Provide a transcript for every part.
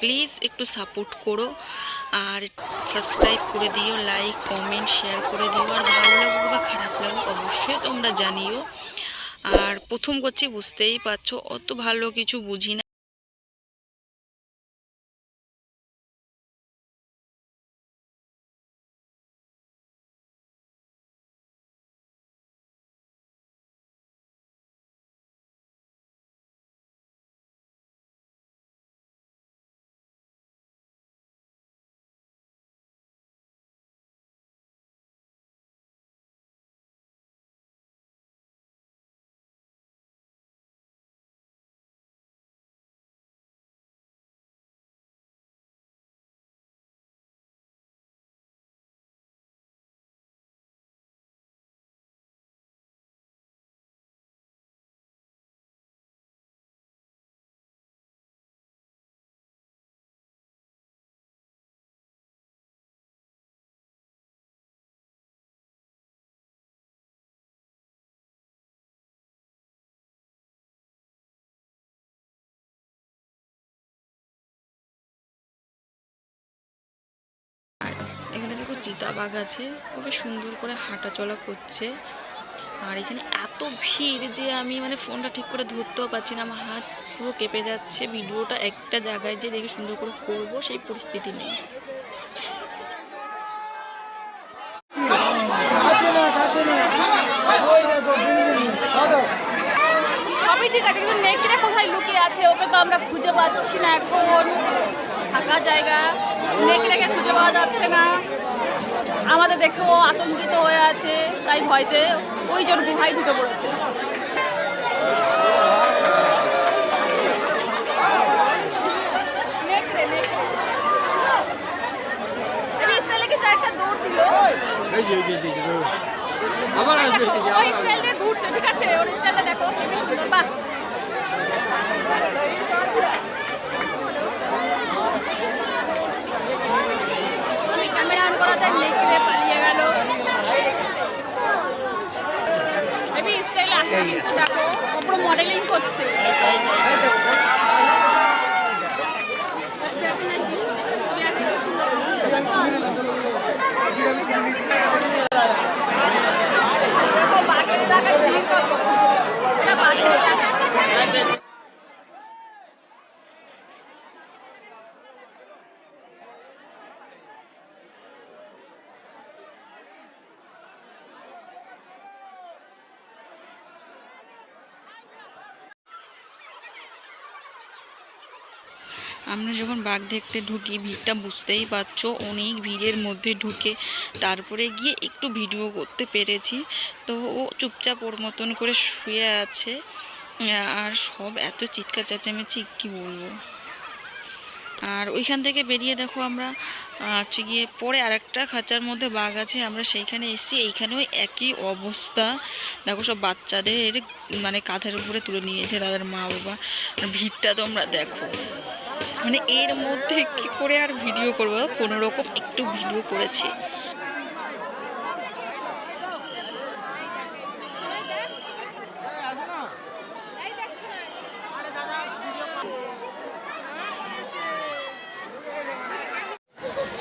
Please একটু support করো আর subscribe করে দিও লাইক কমেন্ট শেয়ার করে দিও। আর ভালো লাগবে বা খারাপ লাগবে অবশ্যই তোমরা জানিও। আর প্রথম করছি বুঝতেই পারছ, অত ভালো কিছু বুঝি না। এখানে দেখো চিতাবাঘ আছে, খুবই সুন্দর করে হাঁটা চলা করছে। আর এখানে এত ভিড় যে আমি মানে ফোনটা ঠিক করে ধরতেও পারছি না, আমার হাত পুরো কেঁপে যাচ্ছে। ভিডিওটা একটা জায়গায় যে রেখে সুন্দর করে করব সেই পরিস্থিতি নেই। সবই ঠিক আছে, কিন্তু কোথায় লুকিয়ে আছে? ওকে তো আমরা খুঁজে পাচ্ছি না এখন। ফাঁকা জায়গা। নেকড়েকে খুঁজে পাওয়া আমাদের দেখেও আতঙ্কিত হয়ে আছে তাই ভয়তে ওই জন্য গুহায় ঢুকে পড়েছে। আবার আসবে ওই ঘুরছে ঠিক আছে? ওর স্টাইলটা দেখো কি সুন্দর। বাহ আমি ক্যামেরা অন করাতে নেকড়ে পালিয়ে গেল এবি স্টাইল আসছে কিন্তু মডেলিং করছে বাঘের এলাকায় আমরা যখন বাঘ দেখতে ঢুকি, ভিড়টা বুঝতেই পারছ, অনেক ভিড়ের মধ্যে ঢুকে তারপরে গিয়ে একটু ভিডিও করতে পেরেছি। তো ও চুপচাপ ওর মতন করে শুয়ে আছে, আর সব এত চিৎকার চেঁচামেচি, কী বলব? আর ওইখান থেকে বেরিয়ে দেখো আমরা, হচ্ছে গিয়ে পরে আরেকটা খাঁচার মধ্যে বাঘ আছে, আমরা সেইখানে এসেছি, এইখানেও একই অবস্থা। দেখো সব বাচ্চাদের মানে কাঁধের উপরে তুলে নিয়েছে তাদের মা বাবা ভিড়টা তোমরা দেখো। মানে এর মধ্যে কি করে আর ভিডিও করব? কোনো রকম একটু ভিডিও করেছি।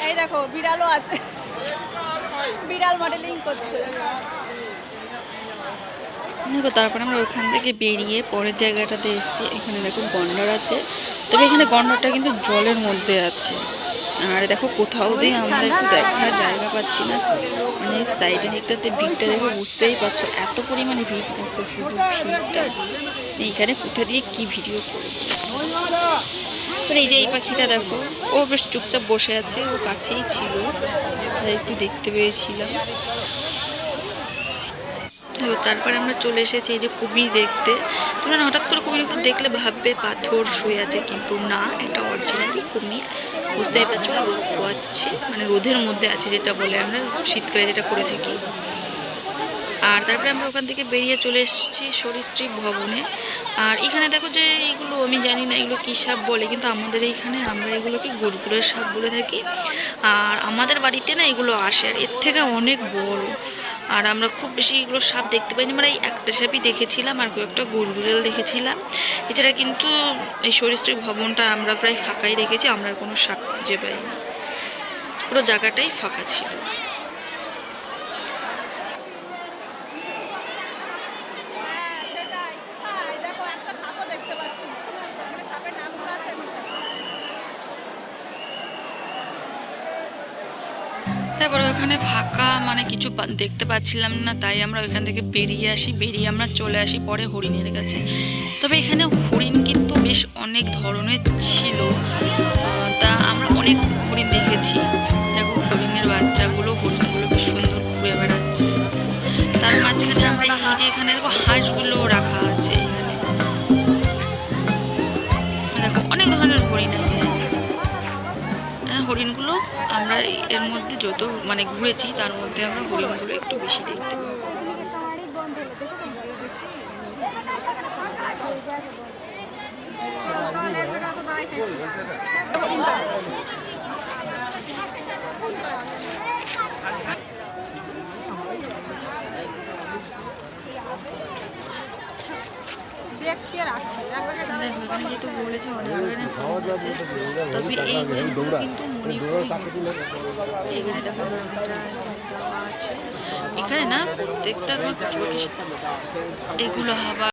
এই দেখো বিড়ালও আছে। বিড়াল মডেলিং করছে। দেখো তারপরে আমরা ওইখান থেকে বেরিয়ে পরের জায়গাটাতে এসেছি। এখানে দেখো গন্ডার আছে। তবে এখানে গন্ডারটা কিন্তু জলের মধ্যে আছে। আর দেখো কোথাও দিয়ে আমরা একটু দেখার জায়গা পাচ্ছি না। মানে সাইডের দিকটাতে ভিড়টা দেখে বুঝতেই পারছ, এত পরিমাণে ভিড়। দেখো শুধু ভিড়টা। এইখানে কোথা দিয়ে কি ভিডিও করব? এই যে এই পাখিটা দেখো, ও বেশ চুপচাপ বসে আছে, ও কাছেই ছিল। একটু দেখতে পেয়েছিলাম। তো তারপরে আমরা চলে এসেছি এই যে কুমির দেখতে। তোমরা হঠাৎ করে কুমিরগুলো দেখলে ভাববে পাথর শুয়ে আছে, কিন্তু না এটা অরিজিনালি কুমির বুঝতেই পারছ না, রোদ পোয়াচ্ছে মানে রোদের মধ্যে আছে যেটা বলে আমরা, শীতকালে যেটা করে থাকি। আর তারপরে আমরা ওখান থেকে বেরিয়ে চলে এসেছি সরীসৃপ ভবনে। আর এখানে দেখো যে এগুলো আমি জানি না, এগুলো কী সাপ বলে, কিন্তু আমাদের এইখানে আমরা এগুলোকে গুড়গুড়ের সাপ বলে থাকি। আর আমাদের বাড়িতে না এগুলো আসে, আর এর থেকে অনেক বড়। আর আমরা খুব বেশি এগুলো সাপ দেখতে পাইনি। মানে এই একটা সাপই দেখেছিলাম আর কয়েকটা গুড়গুড়েল দেখেছিলাম। এছাড়া কিন্তু এই সরীসৃপ ভবনটা আমরা প্রায় ফাঁকাই দেখেছি আমরা কোনো সাপ খুঁজে পাইনি। পুরো জায়গাটাই ফাঁকা ছিল হ্যাঁ সেটাই কোথায় দেখো একটা সাপও দেখতে পাচ্ছি না। মানে সাপের নামগুলো আছে আমি জানি না। তারপরে ওখানে ফাঁকা মানে কিছু দেখতে পাচ্ছিলাম না, তাই আমরা ওইখান থেকে বেরিয়ে আসি, বেরিয়ে আমরা চলে আসি পরে হরিণের কাছে। তবে এখানে হরিণ কিন্তু বেশ অনেক ধরনের ছিল। তা আমরা অনেক হরিণ দেখেছি। দেখো, হরিণের বাচ্চাগুলো, হরিণগুলো বেশ সুন্দর ঘুরে বেড়াচ্ছে। তার মাঝখানে আমরা এই যে এখানে দেখো হাঁসগুলো রাখা আছে এখানে। আমরা এর মধ্যে যত মানে ঘুরেছি, তার মধ্যে আমরা হরিণগুলো একটু বেশি দেখতে। দেখো, এখানে যেহেতু বলেছি অনেক ধরনের হরিণ আছে, তবে এই কিন্তু হরিণ। এখানে দেখো এখানে আছে এখানে না প্রত্যেকটা এগুলো আবার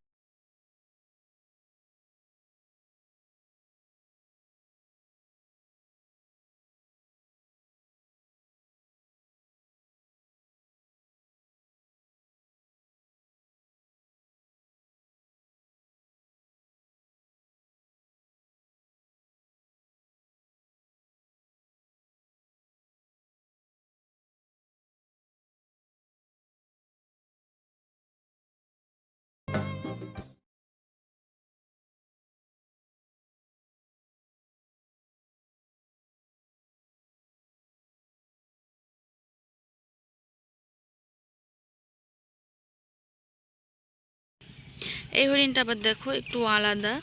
এই হরিণটা আবার দেখো, একটু আলাদা।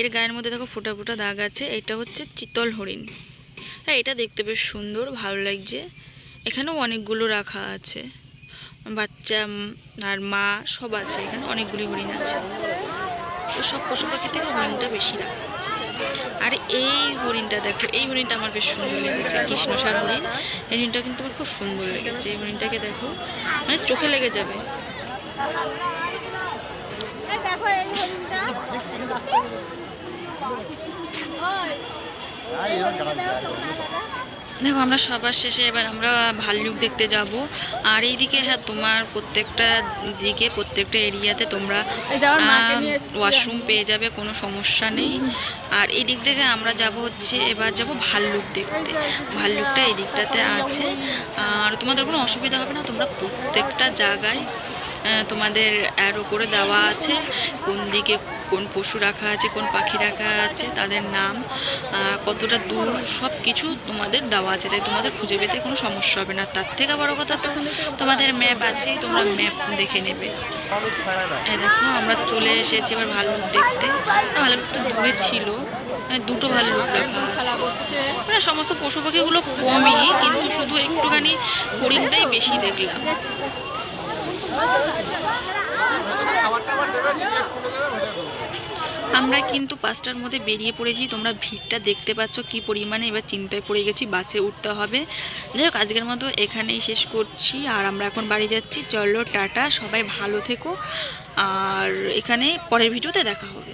এর গায়ের মধ্যে দেখো ফোটা ফোটা দাগ আছে এটা হচ্ছে চিতল হরিণ। হ্যাঁ এটা দেখতে বেশ সুন্দর, ভালো লাগছে। এখানেও অনেকগুলো রাখা আছে। বাচ্চা আর মা, সব আছে, এখানে অনেকগুলি হরিণ আছে। তো সব পশু পাখি থেকে হরিণটা বেশি রাখা আছে। আর এই হরিণটা দেখো, এই হরিণটা আমার বেশ সুন্দর লেগেছে, কৃষ্ণসার হরিণ। এই হরিণটা কিন্তু আমার খুব সুন্দর লেগেছে, এই হরিণটাকে দেখো মানে চোখে লেগে যাবে এই দেখো এই হরিণটা ওই, এই হরিণটা দেখো আমরা সবার শেষে এবার আমরা ভাল্লুক দেখতে যাব। আর এইদিকে হ্যাঁ তোমার প্রত্যেকটা দিকে প্রত্যেকটা এরিয়াতে তোমরা ওয়াশরুম পেয়ে যাবে কোনো সমস্যা নেই। আর এই দিক থেকে আমরা যাব হচ্ছে এবার যাব ভাল্লুক দেখতে। ভাল্লুকটা এই দিকটাতে আছে। আর তোমাদের কোনো অসুবিধা হবে না তোমরা প্রত্যেকটা জায়গায় তোমাদের অ্যারো করে দেওয়া আছে কোন দিকে কোন পশু রাখা আছে, কোন পাখি রাখা আছে, তাদের নাম কতটা দূর সব কিছু তোমাদের দেওয়া আছে। তাই তোমাদের খুঁজে পেতে কোনো সমস্যা হবে না। তার থেকে বড় কথা তো তোমাদের ম্যাপ আছেই তোমরা ম্যাপ দেখে নেবে। এই দেখো, আমরা চলে এসেছি এবার ভাল্লুক দেখতে। ভাল্লুক তো দূরে ছিল। মানে দুটো ভাল্লুক রাখা আছে। মানে সমস্ত পশু পাখিগুলো কমই, কিন্তু শুধু একটুখানি হরিণটাই বেশি দেখলাম। আমরা কিন্তু পাঁচটার মধ্যে বেরিয়ে পড়েছি। তোমরা ভিড়টা দেখতে পাচ্ছ কি পরিমাণে। এবার চিন্তায় পড়ে গেছি, বাসে উঠতে হবে। যাই হোক, আজকের মতো এখানেই শেষ করছি। আর আমরা এখন বাড়ি যাচ্ছি। চলো, টাটা। সবাই ভালো থেকো। আর এখানে পরের ভিডিওতে দেখা হবে।